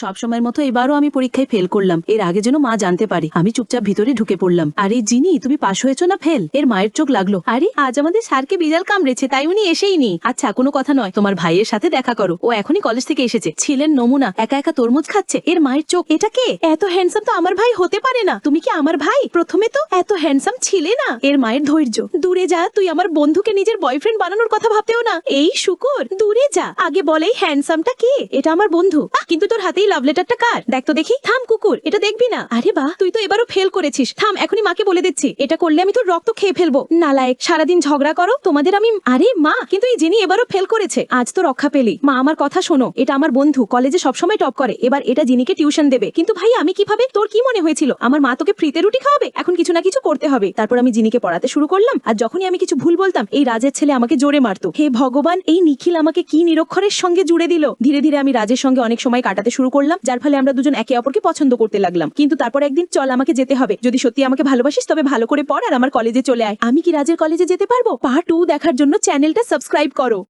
সবসময়ের মতো এবারও আমি পরীক্ষায় ফেল করলাম। এর আগে যেন মা জানতে পারে, আমি চুপচাপ ভিতরে ঢুকে পড়লাম। আরে জিনি, তুমি পাশ হয়েছো না ফেল এর মায়ের চোখ লাগল। আরে, আজ আমাদের স্যারকে বিড়াল কামড়েছে, তাই উনি এসেই নি। আচ্ছা কোনো কথা নয়, তোমার ভাইয়ের সাথে দেখা করো। ও এখনই কলেজ থেকে এসেছে। ছিলেন নমুনা, একা একা তরমুজ খাচ্ছে। এর মায়ের চোখ, এটা কে? এত হ্যান্ডসাম তো আমার ভাই হতে পারে না। তুমি কি আমার ভাই? প্রথমে তো এত হ্যান্ডসাম ছিলে না। এর মায়ের ধৈর্য। দূরে যা, তুই আমার বন্ধুকে নিজের বয়ফ্রেন্ড বানানোর কথা ভাবতেও না। এই শুকুর, দূরে যা। আগে বলে হ্যান্ডসামটা কে? এটা আমার বন্ধু। কিন্তু তোর হাতেই লাভ লেটারটা কার? দেখ তো দেখি। থাম, কুকুর, এটা দেখবি না? আরে বাহ, তুই তো এবারও ফেল করেছিস। থাম, এখনই মাকে বলে দিচ্ছি। এটা করলে আমি তোর রক্ত খেয়ে ফেলব। নালায়েক সারাদিন ঝগড়া করো। তোমাদের আমি, আরে মা, কিন্তু এই জেনি এবারও ফেল করেছে। আজ তো রক্ষা পেলি। মা, আমার কথা শোনো। এটা আমার বন্ধু। কলেজে সবসময় টপ করে। এবার এটা জিনিকে টিউশন দেবে। কিন্তু ভাই, আমি কীভাবে? তোর কি মনে হয়েছিল? আমার মা তোকে ফ্রিতে রুটি খাওয়াবে? এখন কিছু না কিছু করতে হবে। তারপর আমি জিনিকে পড়াতে শুরু করলাম। আর যখনই আমি কিছু ভুল বলতাম, এই রাজের ছেলে আমাকে জোরে মারতো। হে ভগবান, এই নিখিল আমাকে কি নিরক্ষরের সঙ্গে জুড়ে দিল? ধীরে ধীরে আমি রাজের সঙ্গে অনেক সময় কাটাতে শুরু করলাম, যার ফলে আমরা দুজন একে অপরকে পছন্দ করতে লাগলাম। কিন্তু তারপর একদিন, চল, আমাকে যেতে হবে। যদি সত্যি আমাকে ভালোবাসিস, তবে ভালো করে পড় আর আমার কলেজে চলে আয়। আমি কি রাজের কলেজে যেতে পারব? পার্ট টু দেখার জন্য চ্যানেলটা সাবস্ক্রাইব করো।